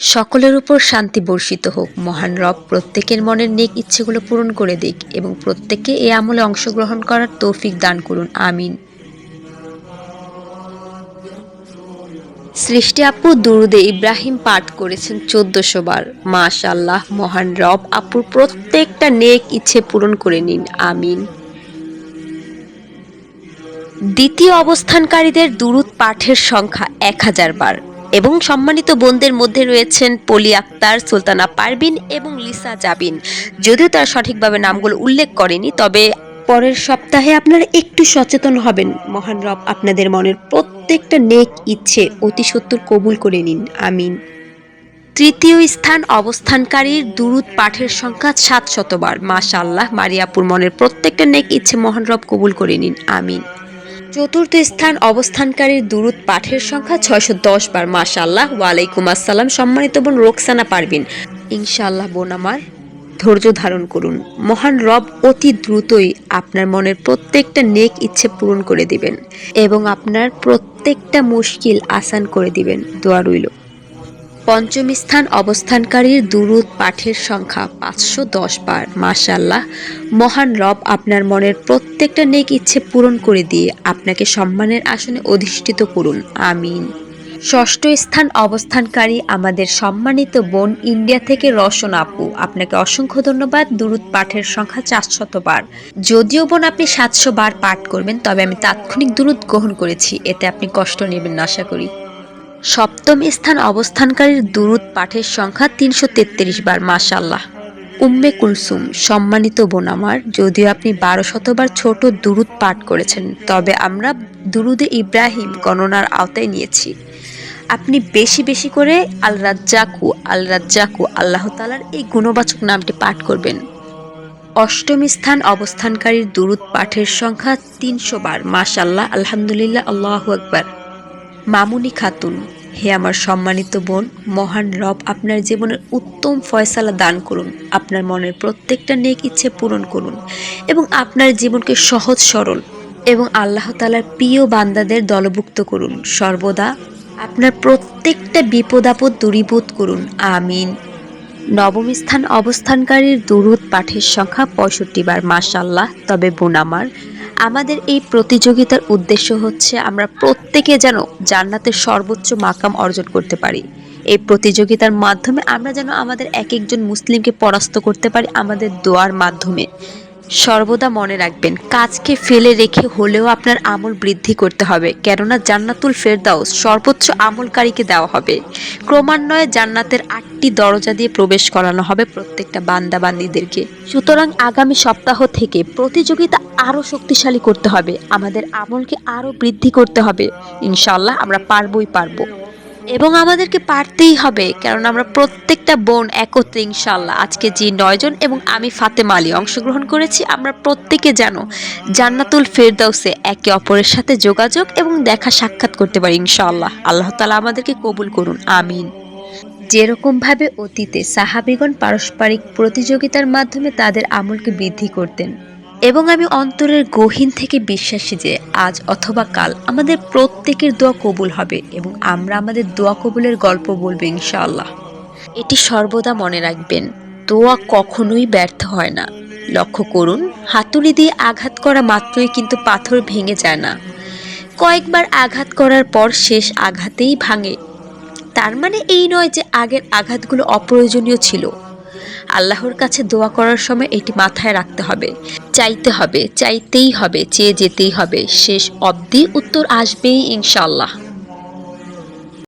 সকলের উপর শান্তি বর্ষিত হোক, মহান রব প্রত্যেকের মনের নেক ইচ্ছেগুলো পূরণ করে দিক এবং প্রত্যেককে এ আমলে অংশগ্রহণ করার তৌফিক দান করুন। আমিন। সৃষ্টি আপু দুরুদে ইব্রাহিম পাঠ করেছেন চোদ্দশো বার। মাশাল্লাহ মহান রব আপুর প্রত্যেকটা নেক ইচ্ছে পূরণ করে নিন। আমিন। দ্বিতীয় অবস্থানকারীদের দুরুদ পাঠের সংখ্যা এক হাজার বার। এবং সম্মানিত বোনদের মধ্যে রয়েছেন পলি আক্তার, সুলতানা পারবিন এবং লিসা জাবিন। যদিও তারা সঠিকভাবে নামগুলো উল্লেখ করেনি, তবে পরের সপ্তাহে আপনারা একটু সচেতন হবেন। মহান রব আপনাদের মনের প্রত্যেকটা নেক ইচ্ছে অতি সত্তর কবুল করে নিন। আমিন। তৃতীয় স্থান অবস্থানকারীর দুরুদ পাঠের সংখ্যা সাত শতবার। মাশাল্লাহ মারিয়াপুর মনের প্রত্যেকটা নেক ইচ্ছে মহান রব কবুল করে নিন। আমিন। চতুর্থ স্থান অবস্থানকারীর দুরুদ পাঠের সংখ্যা ছয়শো দশ বার। মাশাল্লাহ ওয়ালাইকুম আসসালাম। সম্মানিত বোন রোকসানা পারবিন ইনশাল্লাহ বোন আমার, ধৈর্য ধারণ করুন। মহান রব অতি দ্রুতই আপনার মনের প্রত্যেকটা নেক ইচ্ছে পূরণ করে দিবেন এবং আপনার প্রত্যেকটা মুশকিল আসান করে দিবেন। দোয়া রইল। পঞ্চম স্থান অবস্থানকারীর দুরুদ পাঠের সংখ্যা পাঁচশো দশ বার। মাশাল্লাহ মহান রব আপনার মনের প্রত্যেকটা নেক ইচ্ছে পূরণ করে দিয়ে আপনাকে সম্মানের আসনে অধিষ্ঠিত করুন। আমিন। ষষ্ঠ স্থান অবস্থানকারী আমাদের সম্মানিত বোন ইন্ডিয়া থেকে রসন আপু। আপনাকে অসংখ্য ধন্যবাদ। দুরুদ পাঠের সংখ্যা চারশত বার। যদিও বোন আপনি সাতশো বার পাঠ করবেন, তবে আমি তাৎক্ষণিক দুরুদ গ্রহণ করেছি। এতে আপনি কষ্ট নেবেন আশা করি। সপ্তম স্থান অবস্থানকারীর দুরুদ পাঠের সংখ্যা তিনশো তেত্রিশ বার মাশাল্লাহ উম্মে কুলসুম, সম্মানিত বোন আমার যদিও আপনি বারো শতবার ছোট দুরুদ পাঠ করেছেন, তবে আমরা দুরুদে ইব্রাহিম গণনার আওতায় নিয়েছি। আপনি বেশি বেশি করে আল রাজ্জাকু আল রাজ্জাকু আল্লাহ তালার এই গুণবাচক নামটি পাঠ করবেন। অষ্টম স্থান অবস্থানকারীর দুরুদ পাঠের সংখ্যা তিনশো বার মাশাল্লাহ আলহামদুলিল্লাহ, আল্লাহ আকবার। মামুনি খাতুন, হে আমার সম্মানিত বোন, মহান রব আপনার জীবনের উত্তম ফয়সালা দান করুন, আপনার মনের প্রত্যেকটা নেক ইচ্ছে পূরণ করুন এবং আপনার জীবনকে সহজ সরল এবং আল্লাহ তালার প্রিয় বান্দাদের দলভুক্ত করুন। সর্বদা আপনার প্রত্যেকটা বিপদ আপদ দূরীভূত করুন। আমিন। নবম স্থান অবস্থানকারীর দুরুদ পাঠের সংখ্যা পঁয়ষট্টি বার মাসাল্লাহ তবে বোন আমার আমাদের এই প্রতিযোগিতার উদ্দেশ্য হচ্ছে আমরা প্রত্যেকে যেন জান্নাতের সর্বোচ্চ মাকাম অর্জন করতে পারি। এই প্রতিযোগিতার মাধ্যমে আমরা যেন আমাদের এক একজন মুসলিমকে পরাস্ত করতে পারি আমাদের দোয়ার মাধ্যমে। সর্বদা মনে রাখবেন, কাজকে ফেলে রেখে হলেও আপনার আমল বৃদ্ধি করতে হবে। কেননা জান্নাতুল ফেরদাউস সর্বোচ্চ আমলকারীকে দেওয়া হবে। ক্রমান্বয়ে জান্নাতের আটটি দরজা দিয়ে প্রবেশ করানো হবে প্রত্যেকটা বান্দাবান্দিদেরকে। সুতরাং আগামী সপ্তাহ থেকে প্রতিযোগিতা আরও শক্তিশালী করতে হবে। আমাদের আমলকে আরও বৃদ্ধি করতে হবে। ইনশাল্লাহ আমরা পারবই পারব। এবং আমাদেরকে পারতেই হবে কারণ আমরা প্রত্যেকটা বোন একত্রে ইনশাল্লাহ আজকে যে নয়জন এবং আমি ফাতেমা আলী অংশগ্রহণ করেছি, আমরা প্রত্যেকে যেন জান্নাতুল ফেরদাউসে একে অপরের সাথে যোগাযোগ এবং দেখা সাক্ষাৎ করতে পারি ইনশাল্লাহ আল্লাহ তালা আমাদেরকে কবুল করুন, আমিন। যেরকমভাবে অতীতে সাহাবিগণ পারস্পরিক প্রতিযোগিতার মাধ্যমে তাদের আমলকে বৃদ্ধি করতেন এবং আমি অন্তরের গহীন থেকে বিশ্বাসী যে আজ অথবা কাল আমাদের প্রত্যেকের দোয়া কবুল হবে এবং আমরা আমাদের দোয়া কবুলের গল্প বলব ইনশাআল্লাহ। এটি সর্বদা মনে রাখবেন, দোয়া কখনোই ব্যর্থ হয় না। লক্ষ্য করুন, হাতুড়ি দিয়ে আঘাত করা মাত্রই কিন্তু পাথর ভেঙে যায় না। কয়েকবার আঘাত করার পর শেষ আঘাতেই ভাঙে। তার মানে এই নয় যে আগের আঘাতগুলো অপ্রয়োজনীয় ছিল। আল্লাহর কাছে দোয়া করার সময় এটি মাথায় রাখতে হবে। চাইতে হবে, চাইতেই হবে, চেয়ে যেতেই হবে। শেষ অবধি উত্তর আসবেই ইনশাল্লাহ